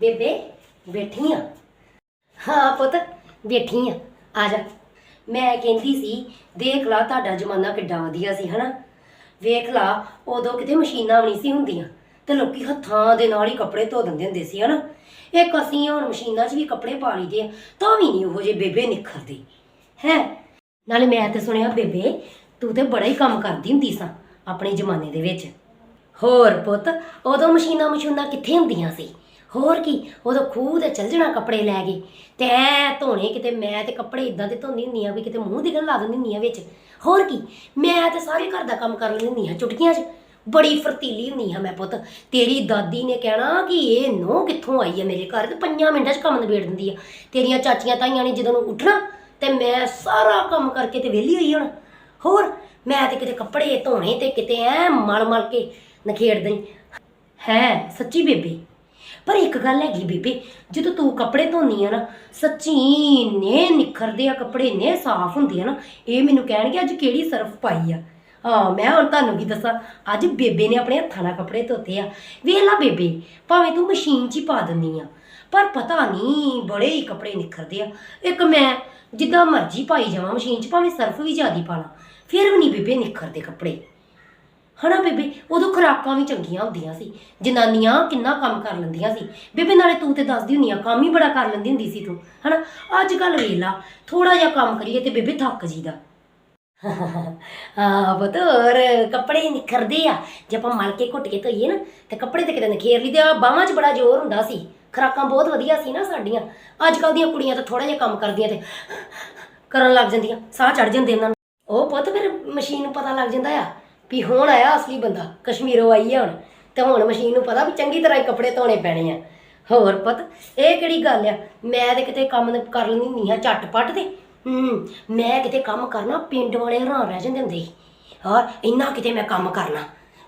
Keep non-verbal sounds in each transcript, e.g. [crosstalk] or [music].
ਬੇਬੇ, ਬੈਠੀ ਆ। ਹਾਂ ਪੁੱਤ, ਬੈਠੀ ਆ। ਆ ਜਾ। ਮੈਂ ਕਹਿੰਦੀ ਸੀ, ਦੇਖ ਲਾ ਤੁਹਾਡਾ ਜ਼ਮਾਨਾ ਕਿੱਡਾ ਵਧੀਆ ਸੀ, ਹਨਾ? ਵੇਖ ਲਾ, ਉਦੋਂ ਕਿਤੇ ਮਸ਼ੀਨਾਂ ਵੀ ਨਹੀਂ ਸੀ ਹੁੰਦੀਆਂ। ਤੇ ਲੋਕੀ ਹੱਥਾਂ ਦੇ ਨਾਲ ਹੀ ਕੱਪੜੇ ਧੋ ਦਿੰਦੇ ਹੁੰਦੇ ਸੀ, ਹਨਾ? ਇੱਕ ਅਸੀਂ ਹੁਣ ਮਸ਼ੀਨਾਂ 'ਚ ਵੀ ਕੱਪੜੇ ਪਾ ਲਈਦੇ ਆ, ਤਾਂ ਵੀ ਨਹੀਂ ਉਹੋ ਜਿਹੇ ਬੇਬੇ ਨਿਖਰਦੇ। ਹੈ? ਨਾਲੇ ਮੈਂ ਤੇ ਸੁਣਿਆ, ਬੇਬੇ, ਤੂੰ ਤੇ ਬੜਾ ਹੀ ਕੰਮ ਕਰਦੀ ਹੁੰਦੀ ਸਾਂ, ਆਪਣੇ ਜ਼ਮਾਨੇ ਦੇ ਵਿੱਚ। ਹੋਰ ਪੁੱਤ, ਉਦੋਂ ਮਸ਼ੀਨਾਂ ਮਸ਼ੂਨਾਂ ਕਿੱਥੇ ਹੁੰਦੀਆਂ ਸੀ? ਹੋਰ ਕੀ, ਉਦੋਂ ਖੂਹ ਤੇ ਚੱਲ ਜਣਾ ਕੱਪੜੇ ਲੈ ਕੇ। ਤੇ ਐ ਧੋਣੇ ਕਿਤੇ ਮੈਂ ਤੇ ਕੱਪੜੇ ਇਦਾਂ ਦੇ ਧੋਂਦੀ ਹੁੰਦੀ ਆ ਵੀ ਕਿਤੇ ਮੂੰਹ ਦਿਖਣ ਲਾ ਦਿੰਦੀ ਹੁੰਦੀ ਆ ਵਿੱਚ। ਹੋਰ ਕੀ, ਮੈਂ ਤੇ ਸਾਰੇ ਘਰ ਦਾ ਕੰਮ ਕਰ ਲੈਂਦੀ ਹੁੰਦੀ ਆ ਚੁਟਕੀਆਂ 'ਚ। ਬੜੀ ਫਰਤੀਲੀ ਹੁੰਦੀ ਆ ਮੈਂ ਪੁੱਤ। ਤੇਰੀ ਦਾਦੀ ਨੇ ਕਹਿਣਾ ਕਿ ਇਹ ਨੋ ਕਿੱਥੋਂ ਆਈ ਹੈ ਮੇਰੇ ਘਰ ਤੇ ਪੰਜਾਂ ਮਿੰਟਾਂ 'ਚ ਕੰਮ ਨਿਬੇੜ ਦਿੰਦੀ ਆ। ਤੇਰੀਆਂ ਚਾਚੀਆਂ ਤਾਈਆਂ ਨੇ ਜਦੋਂ ਉੱਠਣਾ, ਤੇ ਮੈਂ ਸਾਰਾ ਕੰਮ ਕਰਕੇ ਤੇ ਵਿਹਲੀ ਹੋਈ ਹੁਣ। ਹੋਰ, ਮੈਂ ਤੇ ਕਿਤੇ ਕੱਪੜੇ ਧੋਣੇ ਤੇ ਕਿਤੇ ਐ ਮਲ ਮਲ ਕੇ ਨਖੇੜ ਦਈ ਹੈ, ਸੱਚੀ ਬੇਬੇ। ਪਰ ਇੱਕ ਗੱਲ ਹੈਗੀ ਬੇਬੇ, ਜਦੋਂ ਤੂੰ ਕੱਪੜੇ ਧੋਨੀ ਆ ਨਾ, ਸੱਚੀ ਨੇ ਨਿਖਰਦੇ ਆ, ਕੱਪੜੇ ਨੇ ਸਾਫ਼ ਹੁੰਦੇ ਆ ਨਾ, ਇਹ ਮੈਨੂੰ ਕਹਿਣਗੇ ਅੱਜ ਕਿਹੜੀ ਸਰਫ ਪਾਈ ਆ? ਹਾਂ, ਮੈਂ ਹੁਣ ਤੁਹਾਨੂੰ ਕੀ ਦੱਸਾਂ, ਅੱਜ ਬੇਬੇ ਨੇ ਆਪਣੇ ਹੱਥਾਂ ਨਾਲ ਕੱਪੜੇ ਧੋਤੇ ਆ। ਵੇਖ ਲਾ ਬੇਬੇ, ਭਾਵੇਂ ਤੂੰ ਮਸ਼ੀਨ 'ਚ ਹੀ ਪਾ ਦਿੰਨੀ ਆ, ਪਰ ਪਤਾ ਨਹੀਂ ਬੜੇ ਹੀ ਕੱਪੜੇ ਨਿਖਰਦੇ ਆ। ਇੱਕ ਮੈਂ ਜਿੱਦਾਂ ਮਰਜ਼ੀ ਪਾਈ ਜਾਵਾਂ ਮਸ਼ੀਨ 'ਚ, ਭਾਵੇਂ ਸਰਫ ਵੀ ਜ਼ਿਆਦੀ ਪਾ ਲਾਂ, ਫਿਰ ਵੀ ਨਹੀਂ ਬੇਬੇ ਨਿਖਰਦੇ ਕੱਪੜੇ। ਹਨਾ ਬੇਬੇ? ਉਦੋਂ ਖੁਰਾਕਾਂ ਵੀ ਚੰਗੀਆਂ ਹੁੰਦੀਆਂ ਸੀ। ਜਨਾਨੀਆਂ ਕਿੰਨਾ ਕੰਮ ਕਰ ਲੈਂਦੀਆਂ ਸੀ। ਬੇਬੇ, ਨਾਲੇ ਤੂੰ ਤੇ ਦੱਸਦੀ ਹੁੰਨੀ ਆ, ਕੰਮ ਹੀ ਬੜਾ ਕਰ ਲੈਂਦੀ ਹੁੰਦੀ ਸੀ ਤੂੰ, ਹਨਾ? ਅੱਜ ਕੱਲ ਵੇਖ ਲਾ ਥੋੜਾ ਜਿਹਾ ਕੰਮ ਕਰੀਏ ਤੇ ਬੇਬੇ ਥੱਕ ਜੀਦਾ ਹਾਂ, ਪੁੱਤ, ਹੋਰ ਕੱਪੜੇ ਨਿਖਰਦੇ ਆ। ਜੇ ਆਪਾਂ ਮਲ ਕੇ ਘੁੱਟ ਕੇ ਧੋਈਏ ਨਾ, ਤੇ ਕੱਪੜੇ ਤੇ ਕਿਤੇ ਨਿਖੇਰ ਲਈ ਤੇ ਆ ਬਾਹਾਂ 'ਚ ਬੜਾ ਜ਼ੋਰ ਹੁੰਦਾ ਸੀ। ਖੁਰਾਕਾਂ ਬਹੁਤ ਵਧੀਆ ਸੀ ਨਾ ਸਾਡੀਆਂ। ਅੱਜ ਕੱਲ ਦੀਆਂ ਕੁੜੀਆਂ ਤਾਂ ਥੋੜਾ ਜਿਹਾ ਕੰਮ ਕਰਦੀਆਂ ਤੇ ਕਰਨ ਲੱਗ ਜਾਂਦੀਆਂ, ਸਾਹ ਚੜ ਜਾਂਦੇ ਇਹਨਾਂ ਨੂੰ। ਉਹ ਪੁੱਤ, ਫਿਰ ਮਸ਼ੀਨ ਨੂੰ ਪਤਾ ਲੱਗ ਜਾਂਦਾ ਆ। ਵੀ ਹੁਣ ਆਇਆ ਅਸਲੀ ਬੰਦਾ, ਕਸ਼ਮੀਰੋਂ ਆਈ ਆ ਹੁਣ। ਤੇ ਹੁਣ ਮਸ਼ੀਨ ਨੂੰ ਪਤਾ ਵੀ ਚੰਗੀ ਤਰ੍ਹਾਂ ਹੀ ਕੱਪੜੇ ਧੋਣੇ ਪੈਣੇ ਆ। ਹੋਰ ਪਤ, ਇਹ ਕਿਹੜੀ ਗੱਲ ਆ? ਮੈਂ ਤੇ ਕਿਤੇ ਕੰਮ ਕਰ ਲੈਂਦੀ ਨਹੀਂ ਆ ਝਟਪਟ ਤੇ। ਹੂੰ, ਮੈਂ ਕਿਤੇ ਕੰਮ ਕਰਨਾ, ਪਿੰਡ ਵਾਲੇ ਹੈਰਾਨ ਰਹਿ ਜਾਂਦੇ ਹੁੰਦੇ ਸੀ। ਹਾਂ, ਇੰਨਾ ਕਿਤੇ ਮੈਂ ਕੰਮ ਕਰਨਾ।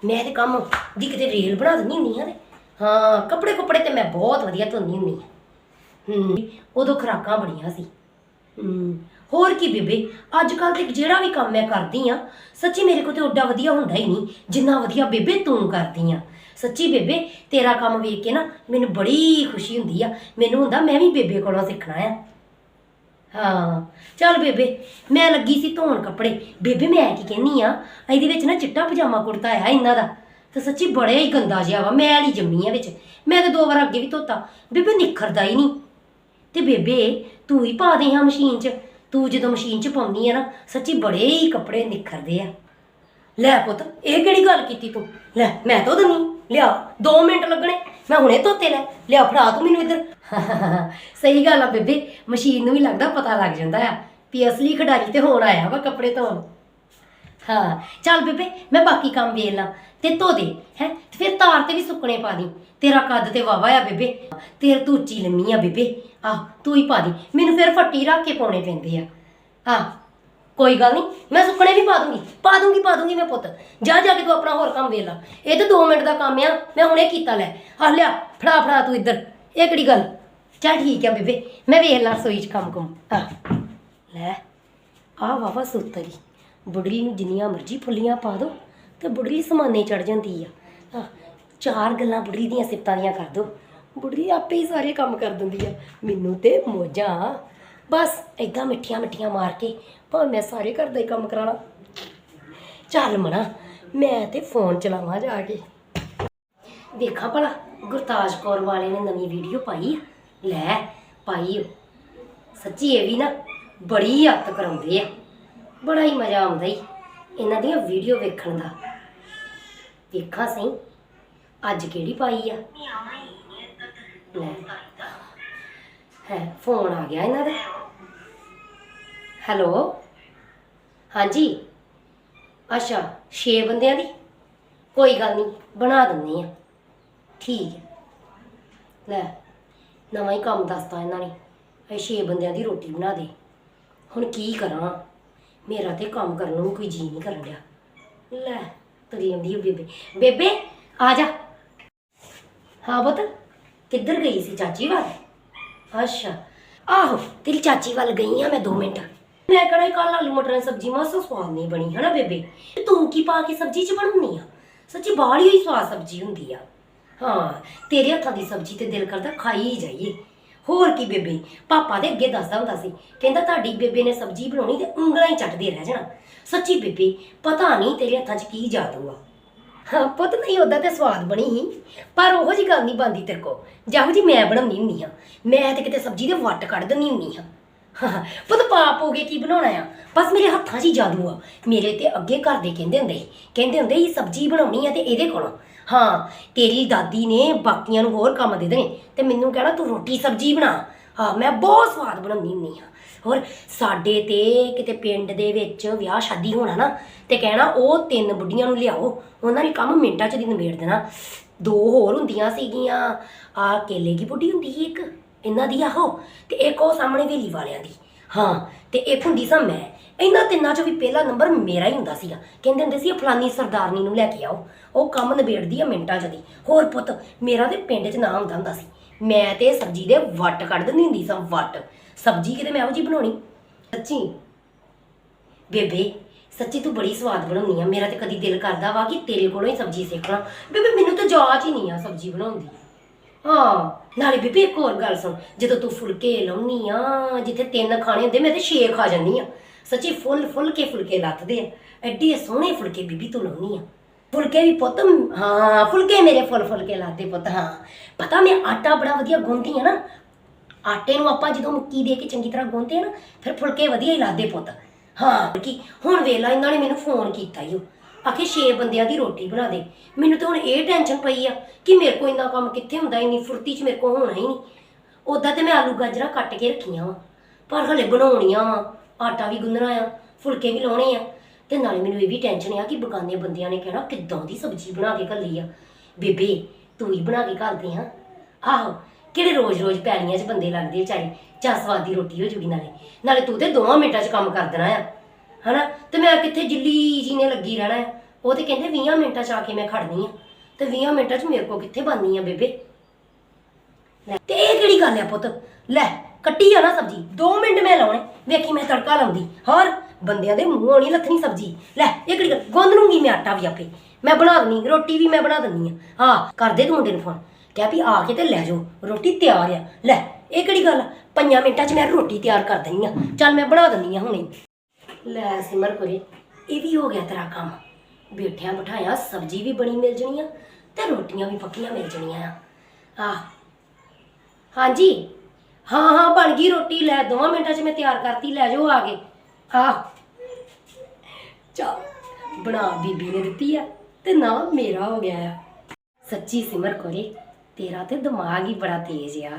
ਮੈਂ ਤੇ ਕੰਮ ਦੀ ਕਿਤੇ ਰੇਲ ਬਣਾ ਦਿੰਦੀ ਹੁੰਦੀ ਆ ਤੇ। ਹਾਂ ਕੱਪੜੇ ਕੁੱਪੜੇ ਤੇ ਮੈਂ ਬਹੁਤ ਵਧੀਆ ਧੋਂਦੀ ਹੁੰਦੀ ਆ ਹੂੰ, ਉਦੋਂ ਖੁਰਾਕਾਂ ਬੜੀਆਂ ਸੀ। ਹੂੰ ਹੋਰ ਕੀ ਬੇਬੇ? ਅੱਜ ਕੱਲ ਤੇ ਜਿਹੜਾ ਵੀ ਕੰਮ ਮੈਂ ਕਰਦੀ ਆ, ਸੱਚੀ ਮੇਰੇ ਕੋਲ ਤੇ ਓਡਾ ਵਧੀਆ ਹੁੰਦਾ ਹੀ ਨਹੀਂ, ਜਿੰਨਾ ਵਧੀਆ ਬੇਬੇ ਤੂੰ ਕਰਦੀ ਆ। ਸੱਚੀ ਬੇਬੇ, ਤੇਰਾ ਕੰਮ ਵੇਖ ਕੇ ਨਾ ਮੈਨੂੰ ਬੜੀ ਖੁਸ਼ੀ ਹੁੰਦੀ ਆ। ਮੈਨੂੰ ਹੁੰਦਾ ਮੈਂ ਵੀ ਬੇਬੇ ਕੋਲੋਂ ਸਿੱਖਣਾ ਆ। ਹਾਂ, ਚੱਲ ਬੇਬੇ, ਮੈਂ ਲੱਗੀ ਸੀ ਧੋਣ ਕੱਪੜੇ। ਬੇਬੇ, ਮੈਂ ਕੀ ਕਹਿੰਨੀ ਆ, ਇਹਦੇ ਵਿੱਚ ਨਾ ਚਿੱਟਾ ਪਜਾਮਾ ਕੁੜਤਾ ਆਇਆ ਇਹਨਾਂ ਦਾ। ਤੇ ਸੱਚੀ ਬੜਾ ਹੀ ਗੰਦਾ ਜਿਹਾ ਵਾ, ਮੈਂ ਹੀ ਜੰਮੀ ਆ ਵਿੱਚ। ਮੈਂ ਤਾਂ ਦੋ ਵਾਰ ਅੱਗੇ ਵੀ ਧੋਤਾ। ਬੇਬੇ, ਨਿਖਰਦਾ ਹੀ ਨਹੀਂ। ਤੇ ਬੇਬੇ, ਤੂੰ ਹੀ ਪਾ ਦੇ ਹਾਂ ਮਸ਼ੀਨ 'ਚ। ਤੂੰ ਜਦੋਂ ਮਸ਼ੀਨ 'ਚ ਪਾਉਂਦੀ ਆ ਨਾ, ਸੱਚੀ ਬੜੇ ਹੀ ਕੱਪੜੇ ਨਿਖਰਦੇ ਆ। ਲੈ ਪੁੱਤ, ਇਹ ਕਿਹੜੀ ਗੱਲ ਕੀਤੀ ਤੂੰ? ਲੈ, ਮੈਂ ਧੋ ਦਨੀ ਲਿਆ 2 ਮਿੰਟ ਲੱਗਣੇ, ਮੈਂ ਹੁਣੇ ਧੋਤੇ ਲੈ ਲਿਆ, ਫੜਾ ਤੂੰ ਮੈਨੂੰ ਇੱਧਰ। [laughs] ਸਹੀ ਗੱਲ ਆ ਬੇਬੇ, ਮਸ਼ੀਨ ਨੂੰ ਵੀ ਲੱਗਦਾ ਪਤਾ ਲੱਗ ਜਾਂਦਾ ਆ, ਵੀ ਅਸਲੀ ਖਿਡਾਰੀ ਤੇ ਹੁਣ ਆਇਆ ਵਾ ਕੱਪੜੇ ਧੋਣ। ਹਾਂ, ਚੱਲ ਬੇਬੇ, ਮੈਂ ਬਾਕੀ ਕੰਮ ਵੇਖ ਲਾਂ। ਤੇ ਧੋ ਦੇ, ਹੈ? ਤੇ ਫਿਰ ਤਾਰ ਤੇ ਵੀ ਸੁੱਕਣੇ ਪਾ ਦੀ। ਤੇਰਾ ਕੱਦ ਤੇ ਵਾਵਾ ਆ ਬੇਬੇ। ਤੇਰ ਤੂੰ ਉੱਚੀ ਲੰਮੀ ਆ ਬੇਬੇ। ਆਹ, ਤੂੰ ਹੀ ਪਾ ਦੀ। ਮੈਨੂੰ ਫਿਰ ਫੱਟੀ ਰੱਖ ਕੇ ਪਾਉਣੇ ਪੈਂਦੇ ਆ। ਹਾਂ ਕੋਈ ਗੱਲ ਨਹੀਂ ਮੈਂ ਸੁੱਕਣੇ ਵੀ ਪਾ ਦੂੰਗੀ। ਪਾ ਦੂੰਗੀ ਪਾ ਦੂੰਗੀ ਮੈਂ ਪੁੱਤ। ਜਾ ਜਾ ਕੇ ਤੂੰ ਆਪਣਾ ਹੋਰ ਕੰਮ ਵੇਖ ਲਾ। ਇਹ ਤਾਂ 2 ਮਿੰਟ ਦਾ ਕੰਮ ਆ। ਮੈਂ ਹੁਣੇ ਕੀਤਾ ਲੈ। ਆ ਲਿਆ, ਫੜਾ ਫੜਾ ਤੂੰ ਇੱਧਰ। ਇਹ ਕਿਹੜੀ ਗੱਲ? ਚੱਲ ਠੀਕ ਆ ਬੇਬੇ। ਮੈਂ ਵੇਖ ਲਾ ਰਸੋਈ 'ਚ ਕੰਮ ਕੁਮ ਆ ਲੈ ਆ ਵਾਵਾ ਸੁੱਤਰੀ ਬੁੜਲੀ ਨੂੰ ਜਿੰਨੀਆਂ ਮਰਜ਼ੀ ਫੁੱਲੀਆਂ ਪਾ ਦੋ ਤੇ ਬੁੜਲੀ ਸਮਾਨੇ ਚੜ ਜਾਂਦੀ ਆ। ਆਹ, ਚਾਰ ਗੱਲਾਂ ਬੁੜਲੀ ਦੀਆਂ ਸਿਫਤਾਂ ਦੀਆਂ ਕਰ ਦੋ। ਬੁੜਲੀ ਆਪੇ ਹੀ ਸਾਰੇ ਕੰਮ ਕਰ ਦਿੰਦੀ ਆ। ਮੈਨੂੰ ਤੇ ਮੋਜਾਂ। ਬਸ ਏਦਾਂ ਮਿੱਠੀਆਂ ਮਿੱਠੀਆਂ ਮਾਰ ਕੇ ਭਾਵੇਂ ਮੈਂ ਸਾਰੇ ਘਰ ਦਾ ਹੀ ਕੰਮ ਕਰਾਣਾ। ਚੱਲ ਮਣਾ ਮੈਂ ਤੇ ਫੋਨ ਚਲਾਵਾਂ ਜਾ ਕੇ। ਦੇਖਾਂ ਭਲਾ ਗੁਰਤਾਜ ਕੌਰ ਵਾਲੇ ਨੇ ਨਵੀਂ ਵੀਡੀਓ ਪਾਈ ਲੈ ਪਾਈ ਓ। ਸੱਚੀ ਇਹ ਵੀ ਨਾ ਬੜੀ ਹੱਤ ਕਰਾਉਂਦੇ ਆ। ਬੜਾ ਹੀ ਮਜ਼ਾ ਆਉਂਦਾ ਹੀ ਇਹਨਾਂ ਦੀਆਂ ਵੀਡੀਓ ਵੇਖਣ ਦਾ। ਵੇਖਾਂ ਸਹੀ, ਅੱਜ ਕਿਹੜੀ ਪਾਈ ਆ? ਲੈ, ਹੈ ਫੋਨ ਆ ਗਿਆ ਇਹਨਾਂ ਦਾ। ਹੈਲੋ? ਹਾਂਜੀ? ਅੱਛਾ 6 ਬੰਦਿਆਂ ਦੀ? ਕੋਈ ਗੱਲ ਨਹੀਂ, ਬਣਾ ਦਿੰਨੀ ਆ। ਠੀਕ ਹੈ ਲੈ, ਨਵਾਂ ਹੀ ਕੰਮ ਦੱਸਤਾ ਇਹਨਾਂ ਨੇ, ਇਹ 6 ਬੰਦਿਆਂ ਦੀ ਰੋਟੀ ਬਣਾ ਦੇ। ਹੁਣ ਕੀ ਕਰਾਂ? ਮੇਰਾ ਤੇ ਕੰਮ ਕਰਨ ਨੂੰ ਕੋਈ ਜੀ ਨਹੀਂ ਕਰਨ ਡਿਆ। ਲੈ ਤਰੀ ਆਉਂਦੀ ਹੈ ਬੇਬੇ। ਬੇਬੇ, ਆ ਜਾ। ਹਾਂ ਪੁੱਤ, ਕਿੱਧਰ ਗਈ ਸੀ ਚਾਚੀ ਵੱਲ? ਅੱਛਾ। ਆਹੋ, ਤੇਰੀ ਚਾਚੀ ਵੱਲ ਗਈ ਆ ਮੈਂ 2 ਮਿੰਟ। ਮੈਂ ਕਹਣਾ ਕੱਲ ਆਲੂ ਮਟਰਾਂ ਦੀ ਸਬਜ਼ੀ ਮਾਸਾ ਸਵਾਦ ਨਹੀਂ ਬਣੀ, ਹਨਾ ਬੇਬੇ? ਤੂੰ ਕੀ ਪਾ ਕੇ ਸਬਜ਼ੀ ਚ ਬਣਾਉਣੀ ਆ? ਸੱਚੀ ਬਾਹਲੀ ਹੀ ਸਵਾਦ ਸਬਜ਼ੀ ਹੁੰਦੀ ਆ। ਹਾਂ, ਤੇਰੇ ਹੱਥਾਂ ਦੀ ਸਬਜ਼ੀ ਤੇ ਦਿਲ ਕਰਦਾ ਖਾਈ ਹੀ ਜਾਈਏ। ਹੋਰ ਕੀ ਬੇਬੇ? ਪਾਪਾ ਦੇ ਅੱਗੇ ਦੱਸਦਾ ਹੁੰਦਾ ਸੀ। ਕਹਿੰਦਾ ਤੁਹਾਡੀ ਬੇਬੇ ਨੇ ਸਬਜ਼ੀ ਬਣਾਉਣੀ ਤੇ ਉਂਗਲਾਂ ਹੀ ਚੱਟਦੇ ਰਹਿ ਜਾਣਾ। ਸੱਚੀ ਬੇਬੇ ਪਤਾ ਨਹੀਂ ਤੇਰੇ ਹੱਥਾਂ 'ਚ ਕੀ ਜਾਦੂ ਆ। ਹਾਂ ਪੁੱਤ ਨਹੀਂ ਉਹਦਾ ਤੇ ਸਵਾਦ ਬਣੀ ਸੀ। ਪਰ ਉਹੋ ਜੀ ਗੱਲ ਨਹੀਂ ਬੰਦੀ ਤੇਰੇ ਕੋ ਜਿਹੋ ਜੀ ਮੈਂ ਬਣਾਉਣੀ ਹੁੰਨੀ ਆ ਮੈਂ ਤੇ ਕਿਤੇ ਸਬਜ਼ੀ ਦੇ ਵੱਟ ਕੱਢ ਦਿੰਦੀ ਹੁੰਨੀ ਆ ਹਾਂ, ਪੁੱਤ ਪਾਪ ਹੋ ਗਏ ਕੀ ਬਣਾਉਣਾ ਆ? ਬਸ ਮੇਰੇ ਹੱਥਾਂ 'ਚ ਹੀ ਜਾਦੂ ਆ। ਮੇਰੇ ਤੇ ਅੱਗੇ ਘਰ ਦੇ ਕਹਿੰਦੇ ਹੁੰਦੇ ਸੀ। ਕਹਿੰਦੇ ਹੁੰਦੇ ਇਹ ਸਬਜ਼ੀ ਬਣਾਉਣੀ ਆ ਤੇ ਇਹਦੇ ਕੋਲੋਂ। ਹਾਂ, ਤੇਰੀ ਦਾਦੀ ਨੇ ਬਾਕੀਆਂ ਨੂੰ ਹੋਰ ਕੰਮ ਦੇ ਦੇਣੇ ਤੇ ਮੈਨੂੰ ਕਹਿਣਾ ਤੂੰ ਰੋਟੀ ਸਬਜ਼ੀ ਬਣਾ। ਹਾਂ, ਮੈਂ ਬਹੁਤ ਸਵਾਦ ਬਣਾਉਂਦੀ ਹੁੰਦੀ ਹਾਂ। ਹੋਰ, ਸਾਡੇ ਤੇ ਕਿਤੇ ਪਿੰਡ ਦੇ ਵਿੱਚ ਵਿਆਹ ਸ਼ਾਦੀ ਹੋਣਾ ਨਾ, ਤੇ ਕਹਿਣਾ ਉਹ ਤਿੰਨ ਬੁੱਢੀਆਂ ਨੂੰ ਲਿਆਓ, ਉਹਨਾਂ ਨੇ ਕੰਮ ਮਿੰਟਾਂ 'ਚ ਦੀ ਨਿਬੇੜ ਦੇਣਾ। ਦੋ ਹੋਰ ਹੁੰਦੀਆਂ ਸੀਗੀਆਂ, ਆ ਕੇਲੇ ਦੀ ਬੁੱਢੀ ਹੁੰਦੀ ਸੀ ਇੱਕ, ਇਹਨਾਂ ਦੀ ਆਹੋ, ਤੇ ਇੱਕ ਉਹ ਸਾਹਮਣੇ ਵੇਲੀ ਵਾਲਿਆਂ ਦੀ। ਹਾਂ, ਤੇ ਇੱਕ ਹੁੰਦੀ ਸਾਂ ਮੈਂ। ਇਹਨਾਂ ਤਿੰਨਾਂ 'ਚੋਂ ਵੀ ਪਹਿਲਾ ਨੰਬਰ ਮੇਰਾ ਹੀ ਹੁੰਦਾ ਸੀਗਾ। ਕਹਿੰਦੇ ਹੁੰਦੇ ਸੀ, ਇਹ ਫਲਾਨੀ ਸਰਦਾਰਨੀ ਨੂੰ ਲੈ ਕੇ ਆਓ। ਉਹ ਕੰਮ ਨਿਬੇੜਦੀ ਆ ਮਿੰਟਾਂ 'ਚ ਦੀ। ਹੋਰ ਪੁੱਤ, ਮੇਰਾ ਤੇ ਪਿੰਡ 'ਚ ਨਾਮ ਹੁੰਦਾ ਹੁੰਦਾ ਸੀ। ਮੈਂ ਤੇ ਸਬਜ਼ੀ ਦੇ ਵੱਟ ਕੱਢ ਦਿੰਦੀ ਹੁੰਦੀ ਸਾਂ, ਵੱਟ। ਸਬਜ਼ੀ ਕਿਤੇ ਮੈਂ ਇਹੋ ਜਿਹੀ ਬਣਾਉਣੀ? ਸੱਚੀ? ਬੇਬੇ, ਸੱਚੀ ਤੂੰ ਬੜੀ ਸਵਾਦ ਬਣਾਉਣੀ ਆ। ਮੇਰਾ ਤੇ ਕਦੀ ਦਿਲ ਕਰਦਾ ਵਾ ਕਿ ਤੇਰੇ ਕੋਲੋਂ ਹੀ ਸਬਜ਼ੀ ਸਿੱਖ ਲਾਂ ਬੇਬੇ, ਮੈਨੂੰ ਤਾਂ ਜਾਚ ਹੀ ਨਹੀਂ ਆ ਸਬਜ਼ੀ ਬਣਾਉਣ ਦੀ। ਹਾਂ, ਨਾਲੇ ਬੀਬੀ, ਇੱਕ ਹੋਰ ਗੱਲ ਸੁਣ। ਜਦੋਂ ਤੂੰ ਫੁਲਕੇ ਲਾਉਣੀ ਆ, ਜਿੱਥੇ ਤਿੰਨ ਖਾਣੇ ਹੁੰਦੇ, ਮੈਂ ਤੇ ਛੇ ਖਾ ਜਾਂਦੀ ਆ। ਸੱਚੀ ਫੁੱਲ ਫੁੱਲ ਕੇ ਫੁਲਕੇ ਲੱਥਦੇ ਆ। ਐਡੇ ਸੋਹਣੇ ਫੁਲਕੇ ਬੀਬੀ ਤੂੰ ਲਾਉਣੀ ਆ। ਫੁਲਕੇ ਵੀ ਪੁੱਤ ਹਾਂ, ਫੁਲਕੇ ਮੇਰੇ ਫੁੱਲ ਫੁੱਲ ਕੇ ਲਾਦੇ ਪੁੱਤ, ਹਾਂ। ਪਤਾ ਮੈਂ ਆਟਾ ਬੜਾ ਵਧੀਆ ਗੁੰਨਦੀ ਆ ਨਾ। ਆਟੇ ਨੂੰ ਆਪਾਂ ਜਦੋਂ ਮੁੱਕੀ ਦੇ ਕੇ ਚੰਗੀ ਤਰ੍ਹਾਂ ਗੁੰਨਦੇ ਆ ਨਾ, ਫਿਰ ਫੁਲਕੇ ਵਧੀਆ ਹੀ ਲਾਦੇ ਪੁੱਤ। ਹਾਂ, ਕਿ ਹੁਣ ਵੇਲਾ ਇਹਨਾਂ ਨੇ ਮੈਨੂੰ ਫੋਨ ਕੀਤਾ ਈ ਓ। ਆਖੇ ਛੇ ਬੰਦਿਆਂ ਦੀ ਰੋਟੀ ਬਣਾ ਦੇ। ਮੈਨੂੰ ਤਾਂ ਹੁਣ ਇਹ ਟੈਨਸ਼ਨ ਪਈ ਆ ਕਿ ਮੇਰੇ ਕੋਲ ਇੰਨਾ ਕੰਮ ਕਿੱਥੇ ਹੁੰਦਾ, ਇੰਨੀ ਫੁਰਤੀ 'ਚ ਮੇਰੇ ਕੋਲ ਹੋਣਾ ਹੀ ਨਹੀਂ। ਉਦਾਂ ਤੇ ਮੈਂ ਆਲੂ ਗਾਜਰਾਂ ਕੱਟ ਕੇ ਰੱਖੀਆਂ ਵਾ, ਪਰ ਹਲੇ ਬਣਾਉਣੀਆਂ ਵਾ। ਆਟਾ ਵੀ ਗੁੰਨਣਾ ਆ, ਫੁਲਕੇ ਵੀ ਲਾਉਣੇ ਆ। ਤੇ ਨਾਲੇ ਮੈਨੂੰ ਇਹ ਵੀ ਟੈਨਸ਼ਨ ਆ ਕਿ ਬਗਾਨੇ ਬੰਦਿਆਂ ਨੇ ਕਹਿਣਾ ਕਿੱਦਾਂ ਦੀ ਸਬਜ਼ੀ ਬਣਾ ਕੇ ਘੱਲੀ ਆ। ਬੇਬੇ, ਤੂੰ ਹੀ ਬਣਾ ਕੇ ਘੱਲਦੇ ਹਾਂ। ਆਹੋ, ਕਿਹੜੇ ਰੋਜ਼-ਰੋਜ਼ ਪੈਲੀਆਂ 'ਚ ਬੰਦੇ ਲੱਗਦੇ ਵਿਚਾਰੇ। ਚਾਹ ਸਵਾਦ ਦੀ ਰੋਟੀ ਹੋ ਜੂਗੀ ਨਾਲੇ। ਨਾਲੇ ਤੂੰ ਤੇ ਦੋਵਾਂ ਮਿੰਟਾਂ 'ਚ ਕੰਮ ਕਰ ਦੇਣਾ ਆ। ਹਨਾ? ਤੇ ਮੈਂ ਕਿੱਥੇ ਜਿੱਲੀ ਜੀ ਨੇ ਲੱਗੀ ਰਹਿਣਾ ਆ। ਉਹ ਤੇ ਕਹਿੰਦੇ 20 ਮਿੰਟਾਂ 'ਚ ਆ ਕੇ ਮੈਂ ਖੜਨੀ ਆ। ਤੇ 20 ਮਿੰਟਾਂ 'ਚ ਮੇਰੇ ਕੋ ਕਿੱਥੇ ਬਣਨੀ ਆ ਬੇਬੇ? ਤੇ ਇਹ ਕਿਹੜੀ ਗੱਲ ਆ ਪੁੱਤ? ਲੈ, ਕੱਟੀ ਆ ਨਾ ਸਬਜ਼ੀ। 2 ਮਿੰਟ ਮੈਂ ਲਾਉਣੇ। ਵੇਖੀ ਮੈਂ ਤੜਕਾ ਲਾਉਂਦੀ। ਹੋਰ, ਬੰਦਿਆਂ ਦੇ ਮੂੰਹੋਂ ਨਹੀਂ ਲੱਥਣੀ ਸਬਜ਼ੀ। ਲੈ, ਇਹ ਕਿਹੜੀ ਗੱਲ? ਗੁੰਨ ਲੂੰਗੀ ਮੈਂ ਆਟਾ ਵੀ ਆਪੇ। ਮੈਂ ਬਣਾ ਦਨੀ ਰੋਟੀ ਵੀ ਮੈਂ ਬਣਾ ਦਨੀ ਆ। ਹਾਂ, ਕਰ ਦੇ ਤੂੰ ਮੁੰਡੇ ਨੂੰ ਫੋਨ ਕਹਿ ਵੀ ਆ ਕੇ ਤੇ ਲੈ ਜਾਓ। ਰੋਟੀ ਤਿਆਰ ਆ। ਲੈ, ਇਹ ਕਿਹੜੀ ਗੱਲ ਆ? ਪੰਜਾਂ ਮਿੰਟਾਂ 'ਚ ਮੈਂ ਰੋਟੀ ਤਿਆਰ ਕਰ ਦਨੀ ਆ। ਚੱਲ ਮੈਂ ਬਣਾ ਦਨੀ ਆ ਹੁਣੇ। ਲੈ, ਸਿਮਰ ਕੋਲੇ, ਇਹ ਵੀ ਹੋ ਗਿਆ ਤੇਰਾ ਕੰਮ। ਬੈਠਿਆਂ ਬਿਠਾਇਆ ਸਬਜ਼ੀ ਵੀ ਬਣੀ ਮਿਲ ਜਣੀ ਆ ਤੇ ਰੋਟੀਆਂ ਵੀ ਪੱਕੀਆਂ ਮਿਲ ਜਣੀਆਂ ਆ। ਆਹ ਹਾਂਜੀ। ਹਾਂ ਹਾਂ, ਬਣ ਗਈ ਰੋਟੀ, ਲੈ, ਦੋਵਾਂ ਮਿੰਟਾਂ 'ਚ ਮੈਂ ਤਿਆਰ ਕਰਤੀ, ਲੈ ਜਾਓ ਆ ਕੇ। ਆਹ। ਚਾ ਬਣਾ, ਬੀਬੀ ਨੇ ਦਿੱਤੀ ਆ, ਤੇ ਨਾ ਮੇਰਾ ਹੋ ਗਿਆ ਆ। ਸੱਚੀ ਸਿਮਰ ਕੋਰੇ, ਤੇਰਾ ਤੇ ਦਿਮਾਗ ਹੀ ਬੜਾ ਤੇਜ਼ ਆ।